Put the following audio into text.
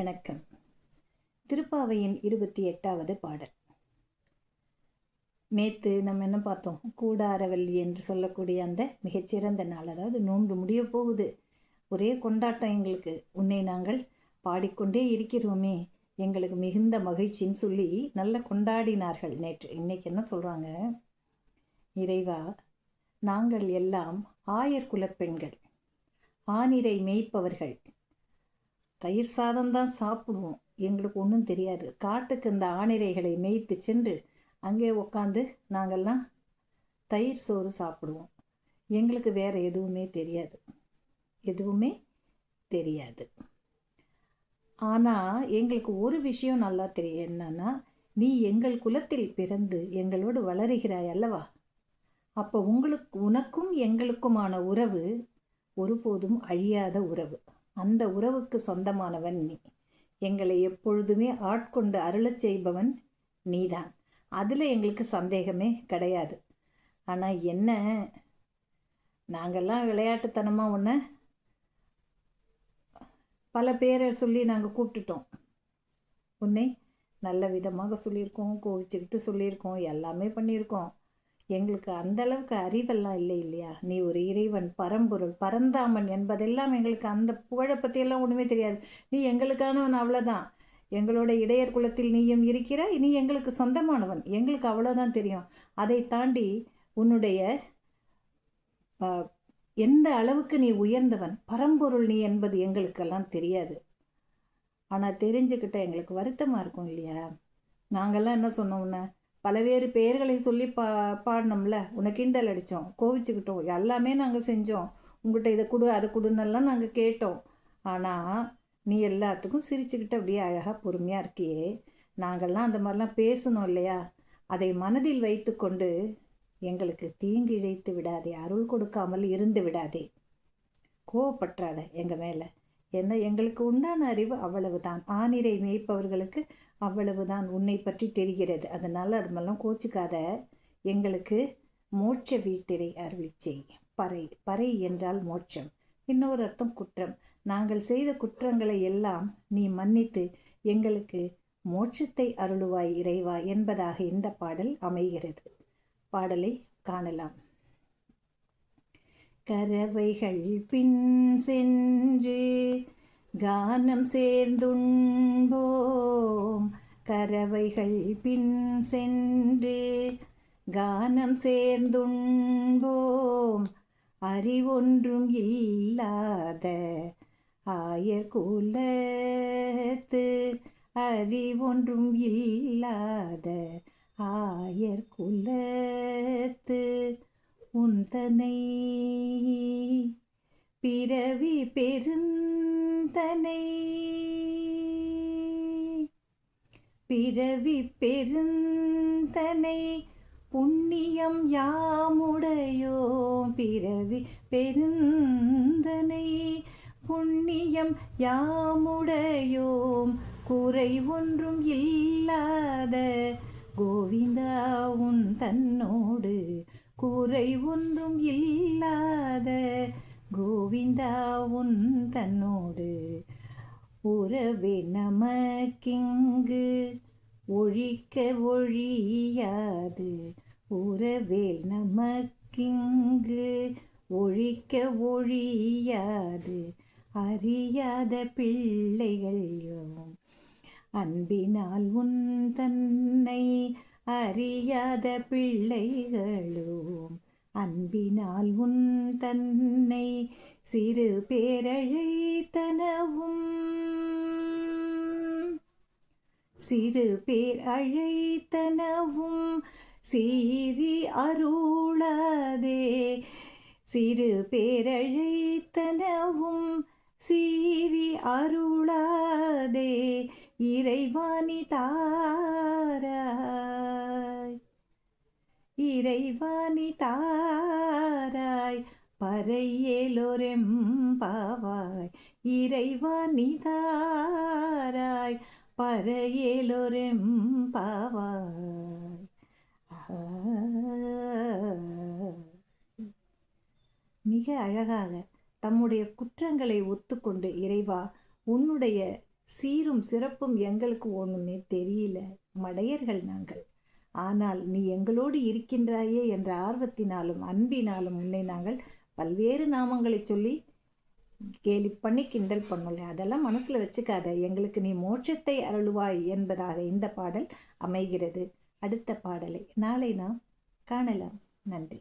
வணக்கம். திருப்பாவையின் இருபத்தி எட்டாவது பாடல். நேற்று நம்ம என்ன பார்த்தோம்? கூடாரவல்லி என்று சொல்லக்கூடிய அந்த மிகச்சிறந்த நாள் அதாவது நோன்பு முடிய போகுது. ஒரே கொண்டாட்டம் எங்களுக்கு. உன்னை நாங்கள் பாடிக்கொண்டே இருக்கிறோமே. எங்களுக்கு மிகுந்த மகிழ்ச்சின்னு சொல்லி நல்லா கொண்டாடினார்கள் நேற்று. இன்னைக்கு என்ன சொல்கிறாங்க இறைவா நாங்கள் எல்லாம் ஆயர் குலப்பெண்கள் ஆனிரை மேய்ப்பவர்கள். தயிர் சாதம் தான் சாப்பிடுவோம். எங்களுக்கு ஒன்றும் தெரியாது. காட்டுக்கு இந்த ஆணிரைகளை மேய்த்து சென்று அங்கே உட்காந்து நாங்கள்லாம் தயிர் சோறு சாப்பிடுவோம். எங்களுக்கு வேறு எதுவுமே தெரியாது. எதுவுமே தெரியாது. ஆனால் எங்களுக்கு ஒரு விஷயம் நல்லா தெரியும். என்னன்னா நீ எங்கள் குலத்தில் பிறந்து எங்களோடு வளருகிறாய் அல்லவா? அப்போ உங்களுக்கு உனக்கும் எங்களுக்குமான உறவு ஒருபோதும் அழியாத உறவு. அந்த உறவுக்கு சொந்தமானவன் நீ. எங்களை எப்பொழுதுமே ஆட்கொண்டு அருளச் செய்பவன் நீதான். அதில் எங்களுக்கு சந்தேகமே கிடையாது. ஆனால் என்ன? நாங்கள்லாம் விளையாட்டுத்தனமாக ஒன்று பல பேரை சொல்லி நாங்கள் கூப்பிட்டுட்டோம். உன்னை நல்ல விதமாக சொல்லியிருக்கோம் கோவிச்சுக்கிட்டு சொல்லியிருக்கோம் எல்லாமே பண்ணியிருக்கோம். எங்களுக்கு அந்த அளவுக்கு அறிவெல்லாம் இல்லை இல்லையா? நீ ஒரு இறைவன் பரம்பொருள் பரந்தாமன் என்பதெல்லாம் எங்களுக்கு அந்த புகழை பற்றியெல்லாம் ஒன்றுமே தெரியாது. நீ எங்களுக்கானவன் அவ்வளோதான் எங்களோட இடையர் குலத்தில் நீயும் இருக்கிற நீ எங்களுக்கு சொந்தமானவன். எங்களுக்கு அவ்வளோதான் தெரியும். அதை தாண்டி உன்னுடைய எந்த அளவுக்கு நீ உயர்ந்தவன் பரம்பொருள் நீ என்பது எங்களுக்கெல்லாம் தெரியாது. ஆனால் தெரிஞ்சுக்கிட்ட எங்களுக்கு வருத்தமாக இருக்கும் இல்லையா? நாங்கள்லாம் என்ன சொன்னோம்னா பலவேறு பெயர்களை சொல்லி பா பாடினோம்ல உன்னை கிண்டல் அடித்தோம் கோவிச்சுக்கிட்டோம் எல்லாமே நாங்கள் செஞ்சோம். உங்கள்கிட்ட இதை கொடு அதை கொடுன்னெல்லாம் நாங்கள் கேட்டோம். ஆனால் நீ எல்லாத்துக்கும் சிரிச்சுக்கிட்டு அப்படியே அழகாக பொறுமையாக இருக்கியே. நாங்கள்லாம் அந்த மாதிரிலாம் பேசணும் இல்லையா? அதை மனதில் வைத்து கொண்டு எங்களுக்கு தீங்கு இழைத்து விடாதே அருள் கொடுக்காமல் இருந்து விடாதே. கோவப்பற்றாத எங்கள் மேலே. என்ன எங்களுக்கு உண்டான அறிவு அவ்வளவுதான். ஆனிரை மேய்ப்பவர்களுக்கு அவ்வளவுதான் உன்னை பற்றி தெரிகிறது. அதனால் அது மெல்லாம் கோச்சிக்காத. எங்களுக்கு மோட்ச வீட்டினை அருளி செய் பறை பறை என்றால் மோட்சம். இன்னொரு அர்த்தம் குற்றம். நாங்கள் செய்த குற்றங்களை எல்லாம் நீ மன்னித்து எங்களுக்கு மோட்சத்தை அருளுவாய் இறைவா என்பதாக இந்த பாடல் அமைகிறது. பாடலை காணலாம். கரவைகள் பின் சென்று கானம் சேர்ந்துண்போம். கரவைகள் பின் சென்று கானம் சேர்ந்துண்போம். அறிவொன்றும் இல்லாத ஆயர்குலத்து அறிவொன்றும் இல்லாத ஆயர்குலத்து உந்தனை பிறவி பெருந்த சிந்தனை. பிறவி பெருந்தனை புண்ணியம் யாமுடையோ? பிறவி பெருந்தனை புண்ணியம் யாமுடையோம் குறை ஒன்றும் இல்லாத கோவிந்தா உன் தன்னோடு குறை ஒன்றும் இல்லாத கோவிந்தா உன் தன்னோடு உறவே நமக்கிங்கு. ஒழிக்க ஒழியாது உறவேல் நமக்கிங்கு. ஒழிக்க ஒழியாது அறியாத பிள்ளைகளும் அன்பினால் உன் தன்னை அறியாத பிள்ளைகளும். அன்பினால் உன் தன்னை சிறு பேரழைத்தனவும் சிறு பேர் அழைத்தனவும் சீரி அருளாதே. சிறு பேரழைத்தனவும் சீரி அருளாதே. இறைவாணி தாரா. இறைவாணி தாராய் பறையேலோரெம்பாவாய். இறைவாணி தாராய் பறையேலோரெம்பாவாய். மிக அழகாக தம்முடைய குற்றங்களை ஒத்துக்கொண்டு இறைவா உன்னுடைய சீரும் சிறப்பும் எங்களுக்கு ஒன்றுமே தெரியல மடையர்கள் நாங்கள். ஆனால் நீ எங்களோடு இருக்கின்றாயே என்ற ஆர்வத்தினாலும் அன்பினாலும் உன்னை நாங்கள் பல்வேறு நாமங்களை சொல்லி கேலி பண்ணி கிண்டல் பண்ணல அதெல்லாம் மனசில் வச்சுக்காத. எங்களுக்கு நீ மோட்சத்தை அருளுவாய் என்பதாக இந்த பாடல் அமைகிறது. அடுத்த பாடலை நாளை நாம் காணலாம். நன்றி.